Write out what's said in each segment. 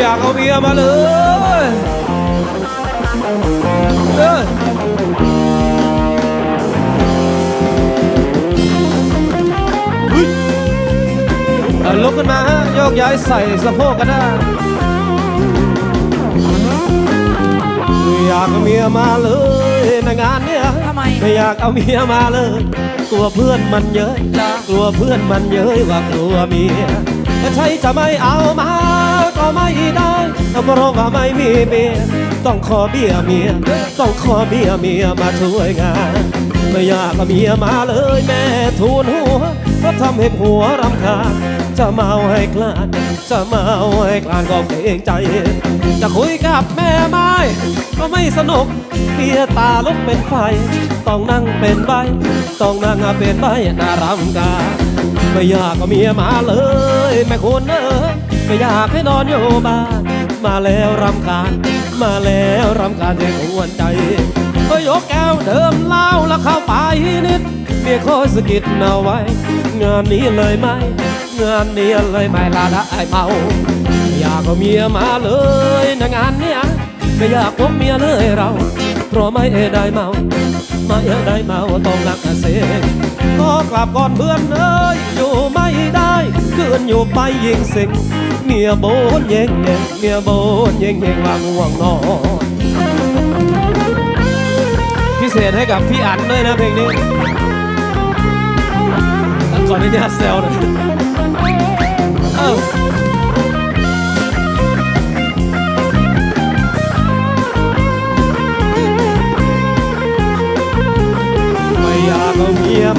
อยากเอาเมียมาเลยเออเฮ้ยเอาลุกขึ้นมาฮะโยกย้ายใส่สะโพกกันได้อยากเอาเมียมาเลยในงานเนี้ยทำไมไม่อยากเอาเมียมาเลย กลัวเพื่อนมันเยอะกลัวเพื่อนมันเยอะว่ากลัวเมียใช่จะไม่เอามา ไม่ได้เพราะว่าไม่มีเมียต้องขอเบี้ยเมียต้องขอเบี้ยเมียมาช่วยงาน ไม่อยากเอาเมียมาเลยแม่ทูนหัวเพราะทำให้ผัวรำคาญจะเมาให้กลานจะเมาให้กลานก็เกรงใจ จะคุยกับแม่ไม้ก็ไม่สนุกเมียตาลุกเป็นไฟ ต้องนั่งเป็นใบ ต้องนั่งเป็นใบน่ารำกาญไม่อยากเอาเมียมาเลย แม่คุณเอ้ย ไม่อยากให้นอนอยู่บ้านมาแล้วรำคาญ มาแล้วรำคาญใจกวใจก็ยกแก้วเดิมเหล้าแล้วเข้าไปนิดเมียคอยสะกิดเอาไว้ งานนี้เลยไหมงานนี้เลยไม่ลาได้เมาอยากเอาเมียมาเลยนะงานเนี้ยไม่อยากพบเมียเลยเรา เพราะไม่ได้เมา ไม่ได้เมาต้องรักเสกก็กลับก่อนเพื่อนเอ้ยอยู่ไม่ได้คืนอยู่ไปยิงสิงเมียโบนเย่งเย่งเมียโบนเย่งเย่งวางง่วงนอนพิเศษให้กับพี่อันด้วยนะเพลงนี้ก่อนอนุญาตแซวหน่อย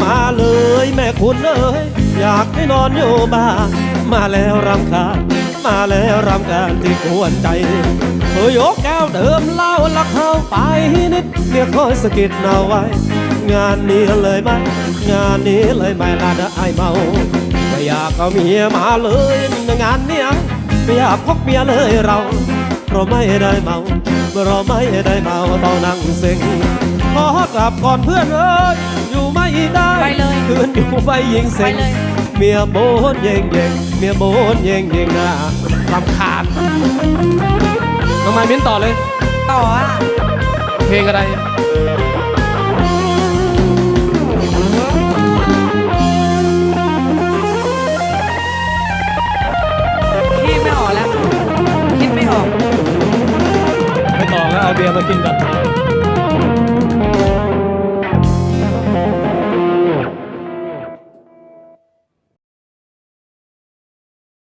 มาเลยแม่คุณเอ้ยอยากให้นอนอยู่บ้านมาแล้วรำคาญมาแล้วรำคาญที่กวนใจเธอยกแก้วเดิมเหล้าล้วเข้าไปนิดเมียคอยสะกิดเอาไว้ งานนี้เลยไหมงานนี้เลยไม่ลาได้เมาไม่อยากเอาเมียมาเลยงานเนี้ยไม่อยากพกเมียเลยเราเพราะไม่ได้เมาเราไม่ได้เมาต้องนั่งเซ็งขอกลับก่อนเพื่อนเอ้ย ไม่ได้ไปเลยคืนอยู่ไปยิงเซ็งไปเลย เมียโบนเย่งเย่งเมียโบนเย่งเย่งนะรำคาญน้องไม้มิ้นต่อเลย ต่ออะเพลงอะไร พี่ไม่ออกแล้ว คิดไม่ออก ไม่ต่อแล้วเอาเบียร์มากินก่อน